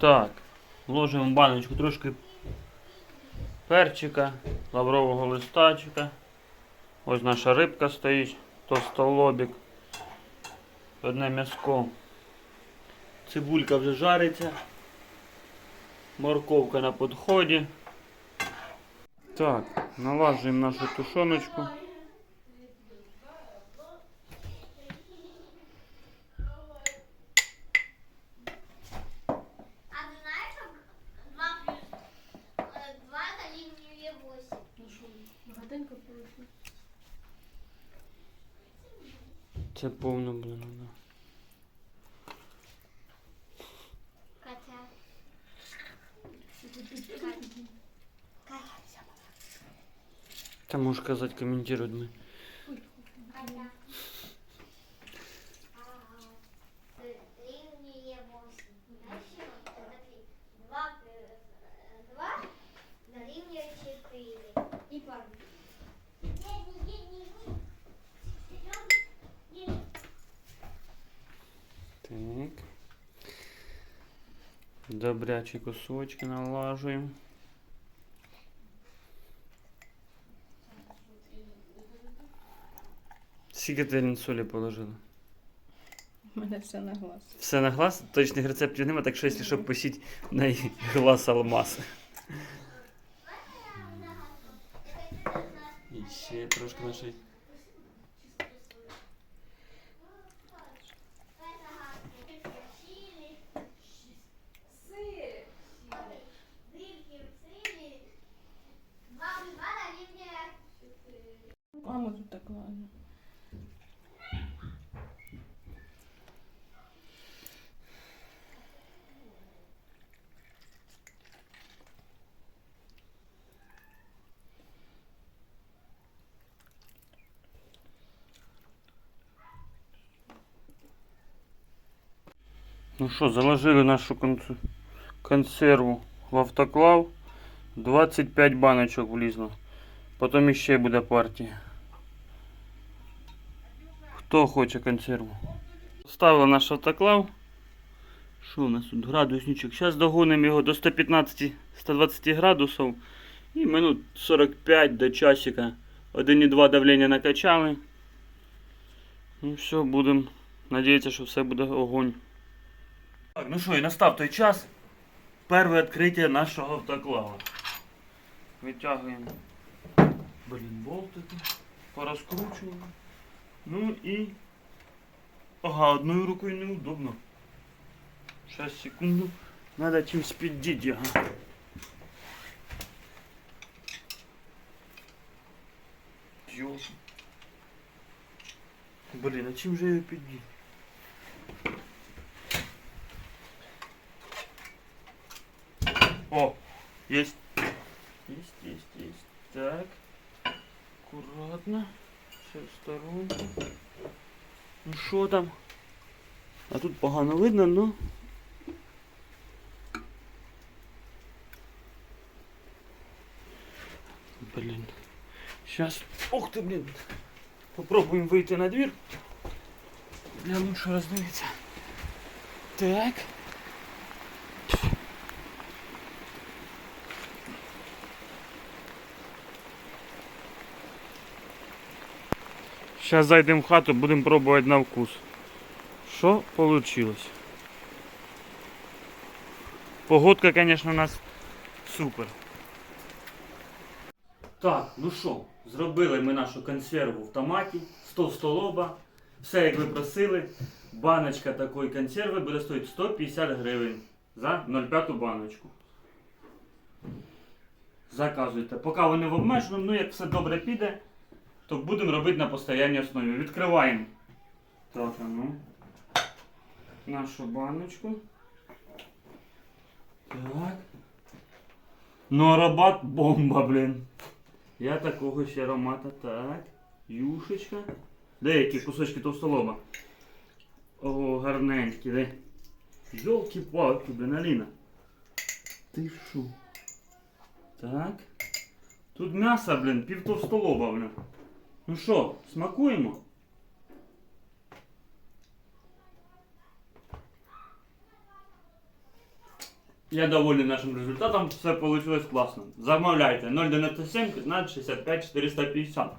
Так, ложимо в баночку трошки перчика, лаврового листачка. Ось наша рибка стоїть, товстолобік. Одне м'яско. Цибулька вже жариться. Морковка на підході. Так, налажуємо нашу тушоночку. Це повно, блин, да. Катя. Катя. Там уж сказать комментировать мы. Добрячі кусочки налажуємо. Скільки ти солі положила? У мене все на глаз. Все на глаз, точних рецептів немає, так що якщо що посіть на глаз алмаз. І ще трошки нашої. Мама тут так ладно. Ну що, заложили нашу консерву в автоклав. 25 баночок влізло. Потім іще буде партія. Хто хоче консерву? Ставили наш автоклав. Що у нас тут градусничок? Зараз догонимо його до 115-120 градусів. І минут 45 до часика. 1,2 давлення накачали. Ну все, будемо надіятися, що все буде огонь. Так, ну що, і настав той час. Перше відкриття нашого автоклава. Витягуємо блін, болтики, порозкручуємо. Ну і. Ага, одною рукою неудобно. Сейчас, секунду. Надо чимось піддіти його. Йо. Блін, а чим же його піддіти? О, есть. Есть, есть, есть. Так. Аккуратно. Все в сторонку. Ну що там? А тут погано видно, ну. Блін. Сейчас. Ух ты, блин. Попробуем выйти на дверь. Для лучше раздвинется. Так. Сейчас зайдемо в хату, будемо пробувати на вкус. Що вийшло? Погодка, конечно, у нас супер. Так, ну що, зробили ми нашу консерву в томаті, 100 столоба. Все як ви просили. Баночка такої консерви буде стоїти 150 гривень за 0,5 баночку. Заказуйте. Поки вони в обмеженому, ну як все добре піде, то будемо робити на постійній основі. Відкриваємо. Так, ну. Нашу баночку. Так. Ну аромат бомба, блін. Я такого ще аромата. Так. Юшечка. Деякі кусочки товстолоба. О, гарненькі, де. Йолки-палки, блін, Аліна. Ти шо? Так. Тут м'ясо, блін, пів товстолоба, блін. Ну що, смакуємо? Я доволен нашим результатом, все вийшло класно. Замовляйте 097 15 65 450.